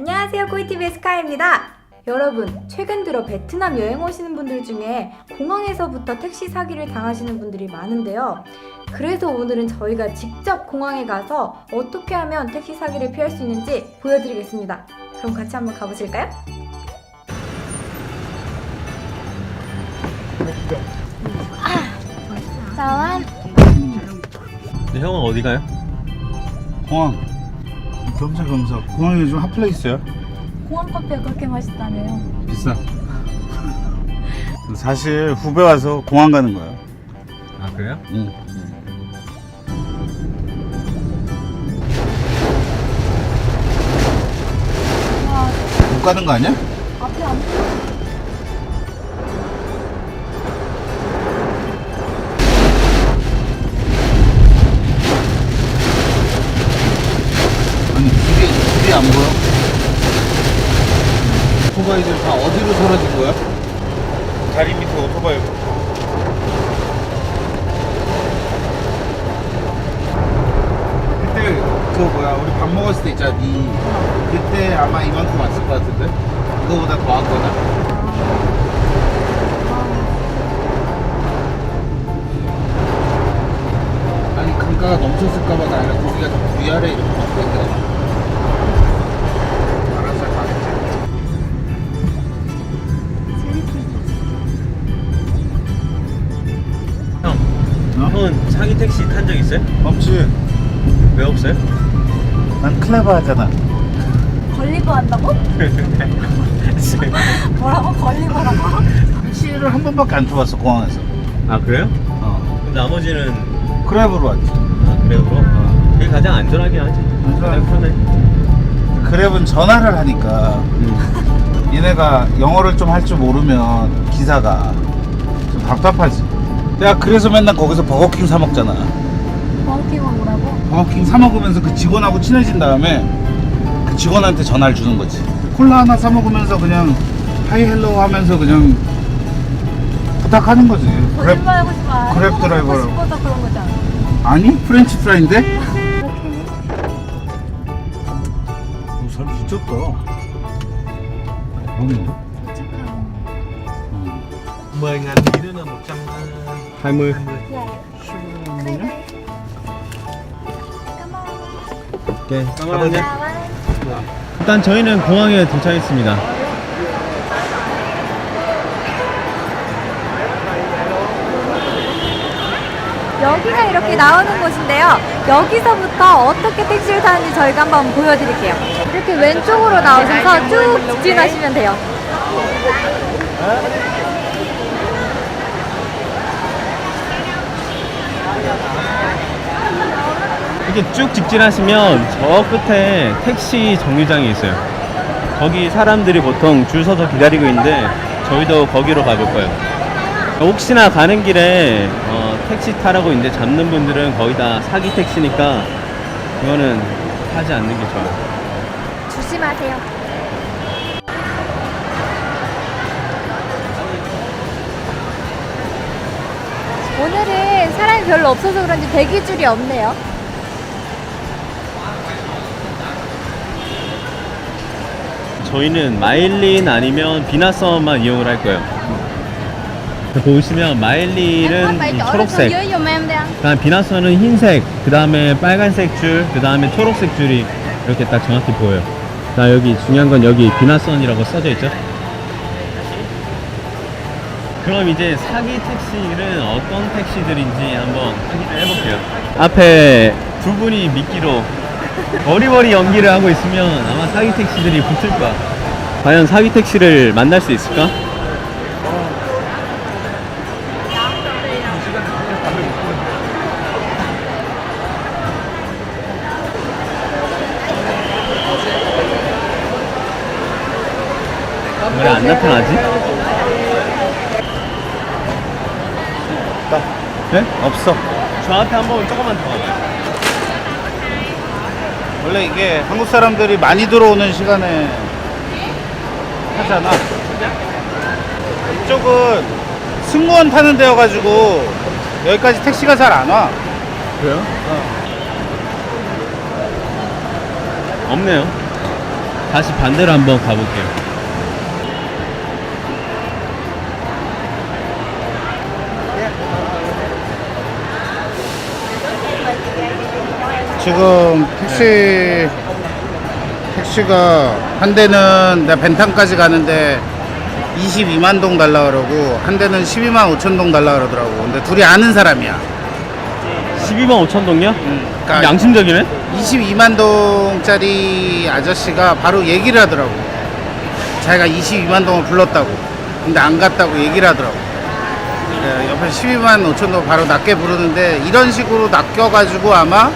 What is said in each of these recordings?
안녕하세요 코이티브의 스카이입니다. 여러분 최근 들어 베트남 여행 오시는 분들 중에 공항에서부터 택시 사기를 당하시는 분들이 많은데요. 그래서 오늘은 저희가 직접 공항에 가서 어떻게 하면 택시 사기를 피할 수 있는지 보여드리겠습니다. 그럼 같이 한번 가보실까요? 자완 네, 형은 어디 가요? 공항 겸사겸사. 공항이 요즘 핫플레이스야 공항 커피가 그렇게 맛있다며요. 비싸. 사실 후배 와서 공항 가는 거야 아 그래요? 응. 와 못 가는 거 아니야? 앞에 안 보여 안 보여? 오토바이들 다 어디로 사라진 거야? 다리 밑에 오토바이. 그때 그 뭐야 우리 밥 먹었을 때 있잖아 니. 그때 아마 이만큼 왔을 것 같은데? 그거보다 더 왔거나? 아니 강가가 넘쳤을까봐가 아니라 거기가 좀 위아래 이렇게 데가 많 어? 형은 사기 택시 탄 적 있어요? 없지 왜 없어요? 난 클레버 하잖아 걸리고 한다고? 뭐라고 걸리고라고? 택시를 한 번밖에 안 타봤어 공항에서 아 그래요? 어 그럼 나머지는 크랩으로 왔지 아 그래요? 그럼 그게 가장 안전하긴 하지. 가장 편해. 크랩은 전화를 하니까 음. 얘네가 영어를 좀 할 줄 모르면 기사가 좀 답답하지 내가 그래서 맨날 거기서 버거킹 사 먹잖아. 버거킹은 뭐라고? 버거킹 사 먹으면서 그 직원하고 친해진 다음에 그 직원한테 전화를 주는 거지. 콜라 하나 사 먹으면서 그냥 하이 헬로 하면서 그냥 부탁하는 거지. 뭐 그랩, 하고 싶어. 그랩 뭐 드라이버로. 싶어서 그런 거잖아. 아니 프렌치 프라인데? 이 어, 사람 진짜 없다. 여기 10 ngàn tí nữa là 100 20 20 20 nhá. 오케이 Cảm 일단 저희는 공항에 도착했습니다 여기가 이렇게 나오는 곳인데요. 여기서부터 어떻게 택시를 타는지 저희가 한번 보여드릴게요. 이렇게 왼쪽으로 나오셔서 쭉 직진하시면 돼요. 이렇게 쭉 직진하시면 저 끝에 택시 정류장이 있어요. 거기 사람들이 보통 줄 서서 기다리고 있는데 저희도 거기로 가볼 거예요. 혹시나 가는 길에 어, 택시 타라고 이제 잡는 분들은 거의 다 사기 택시니까 이거는 타지 않는 게 좋아요. 조심하세요. 오늘은 사람이 별로 없어서 그런지 대기줄이 없네요. 저희는 마일린 아니면 비나섬만 이용을 할 거예요. 보시면 마일린은 이 초록색, 그다음 비나선은 흰색, 그 다음에 빨간색 줄, 그 다음에 초록색 줄이 이렇게 딱 정확히 보여요. 자 여기 중요한 건 여기 비나선이라고 써져 있죠. 그럼 이제 사기 택시는 어떤 택시들인지 한번 확인을 해볼게요. 앞에 두 분이 미끼로 어리버리 연기를 하고 있으면 아마 사기 택시들이 붙을 거야. 과연 사기 택시를 만날 수 있을까? 왜 안 나타나지? 네? 없어 저 앞에 한번 조금만 더 가봐요. 원래 이게 한국 사람들이 많이 들어오는 시간에 하잖아. 이쪽은 승무원 타는 데여가지고 여기까지 택시가 잘 안 와. 그래요? 없네요. 다시 반대로 한번 가볼게요. 지금 택시 택시가 한 대는 내 벤탄까지 가는데 22만 동 달라 그러고 한 대는 12만 5천 동 달라 그러더라고. 근데 둘이 아는 사람이야. 12만 5천 동이요? 그러니까 양심적이네? 22만 동짜리 아저씨가 바로 얘기를 하더라고. 자기가 22만 동을 불렀다고. 근데 안 갔다고 얘기를 하더라고. 네, 옆에 12만 5천 동 바로 낮게 부르는데 이런 식으로 낚여가지고 아마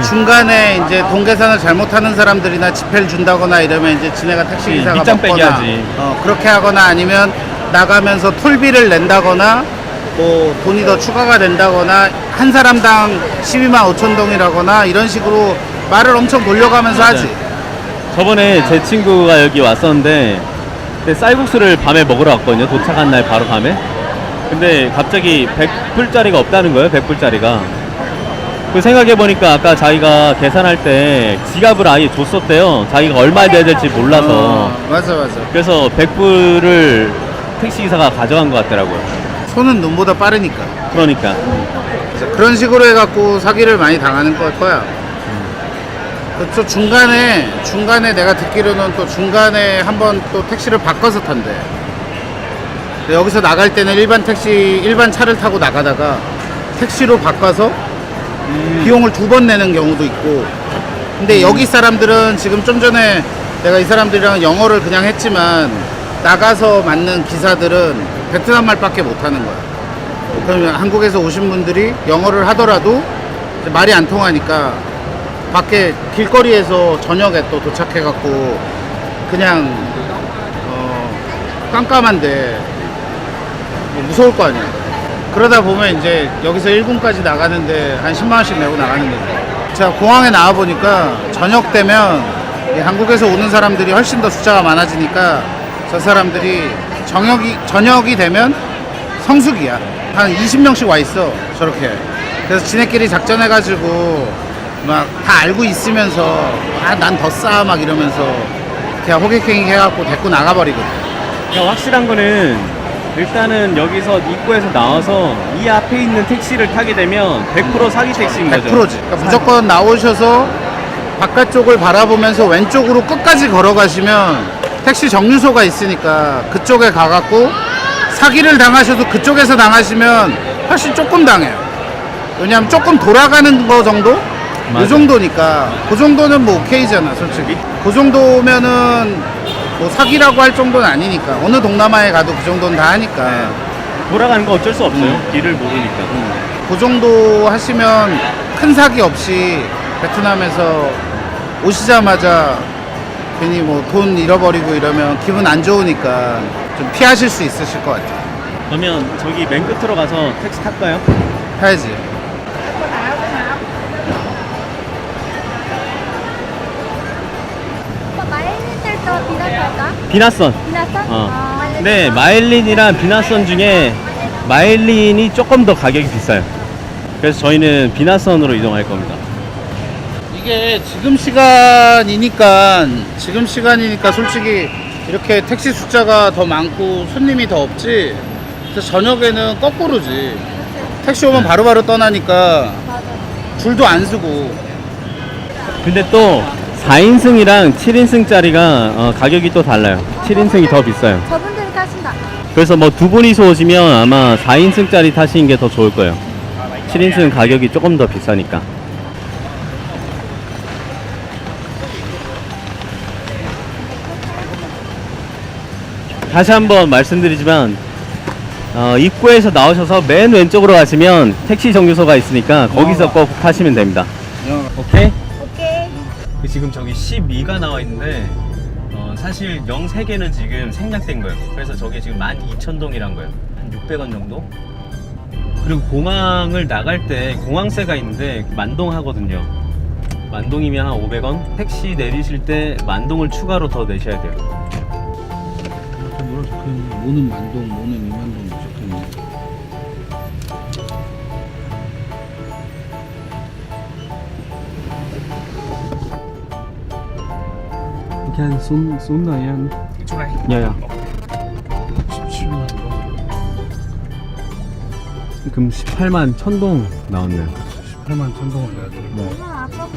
중간에 이제 돈 계산을 잘못하는 사람들이나 지폐를 준다거나 이러면 이제 지네가 택시 기사가 밑장 빼기 먹거나, 하지. 어, 그렇게 하거나 아니면 나가면서 톨비를 낸다거나 뭐 돈이 더 추가가 된다거나 한 사람당 12만 5천 동이라거나 이런 식으로 말을 엄청 돌려가면서 맞아요. 하지. 저번에 제 친구가 여기 왔었는데 그때 쌀국수를 밤에 먹으러 왔거든요. 도착한 날 바로 밤에. 근데 갑자기 100불짜리가 없다는 거예요. 100불짜리가. 그 생각해 보니까 아까 자기가 계산할 때 지갑을 아예 줬었대요. 자기가 얼마 내야 될지 몰라서. 어, 맞아 맞아. 그래서 100불을 택시 기사가 가져간 것 같더라고요. 손은 눈보다 빠르니까. 그러니까 그래서 그런 식으로 해갖고 사기를 많이 당하는 걸 거야. 그또 중간에 중간에 내가 듣기로는 또 중간에 한번 또 택시를 바꿔서 탄대. 근데 여기서 나갈 때는 일반 택시 일반 차를 타고 나가다가 택시로 바꿔서 비용을 두 번 내는 경우도 있고. 근데 여기 사람들은 지금 좀 전에 내가 이 사람들이랑 영어를 그냥 했지만 나가서 만난 기사들은 베트남 말밖에 못 하는 거야. 그러면 한국에서 오신 분들이 영어를 하더라도 말이 안 통하니까 밖에 길거리에서 저녁에 또 도착해갖고 그냥 어 깜깜한데 뭐 무서울 거 아니야. 그러다 보면 이제 여기서 1군까지 나가는데 한 10만 원씩 내고 나가는 거죠. 제가 공항에 나와 보니까 저녁 되면 이 한국에서 오는 사람들이 훨씬 더 숫자가 많아지니까 저 사람들이 저녁이 저녁이 되면 성수기야. 한 20명씩 와 있어. 저렇게. 그래서 지네끼리 작전해가지고 막 다 알고 있으면서 아 난 더 싸 막 이러면서 그냥 호객행위 해갖고 데리고 나가버리거든. 그냥 확실한 거는 일단은 여기서 입구에서 나와서 이 앞에 있는 택시를 타게 되면 100% 사기 택시인 거죠. 100%지. 그러니까 무조건 나오셔서 바깥쪽을 바라보면서 왼쪽으로 끝까지 걸어가시면 택시 정류소가 있으니까 그쪽에 가갖고 사기를 당하셔도 그쪽에서 당하시면 훨씬 조금 당해요. 왜냐하면 조금 돌아가는 거 정도? 맞아. 이 정도니까 그 정도는 뭐 오케이잖아 솔직히 그 정도면은 뭐 사기라고 할 정도는 아니니까 어느 동남아에 가도 그 정도는 다 하니까 돌아가는 거 어쩔 수 없어요. 음. 길을 모르니까. 그 정도 하시면 큰 사기 없이 베트남에서 오시자마자 괜히 뭐 돈 잃어버리고 이러면 기분 안 좋으니까 좀 피하실 수 있으실 것 같아요. 그러면 저기 맨 끝으로 가서 택시 탈까요? 타야지. 오빠 마일리들도 비나 할까? 비나선. 비나선? 어. 아, 네, 마일린이랑 비나선 중에 마일린이 조금 더 가격이 비싸요. 그래서 저희는 비나선으로 이동할 겁니다. 이게 지금 시간이니까 지금 시간이니까 솔직히 이렇게 택시 숫자가 더 많고 손님이 더 없지. 그래서 저녁에는 거꾸로지. 택시 오면 바로바로 떠나니까 줄도 안 쓰고 근데 또 4인승이랑 7인승짜리가 어, 가격이 또 달라요. 7인승이 더 비싸요. 저분들이 타신다. 그래서 뭐 두 분이서 오시면 아마 4인승짜리 타시는 게 더 좋을 거예요. 7인승 가격이 조금 더 비싸니까. 다시 한번 말씀드리지만 어, 입구에서 나오셔서 맨 왼쪽으로 가시면 택시 정류소가 있으니까 거기서 꼭 타시면 됩니다. 오케이? 오케이. 지금 저기 12가 나와 있는데 어, 사실 03개는 지금 생략된 거예요. 그래서 저게 지금 12,000동이란 거예요. 한 600원 정도? 그리고 공항을 나갈 때 공항세가 있는데 만동 하거든요. 만동이면 한 500원? 택시 내리실 때 만동을 추가로 더 내셔야 돼요. 뭐라 적혀있네. 모는 만동, 모는 17만 그럼 18만 천동 나왔네요. 18만 천동을 내야 돼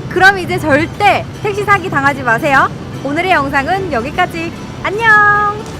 그럼 이제 절대 택시 사기 당하지 마세요. 오늘의 영상은 여기까지. 안녕!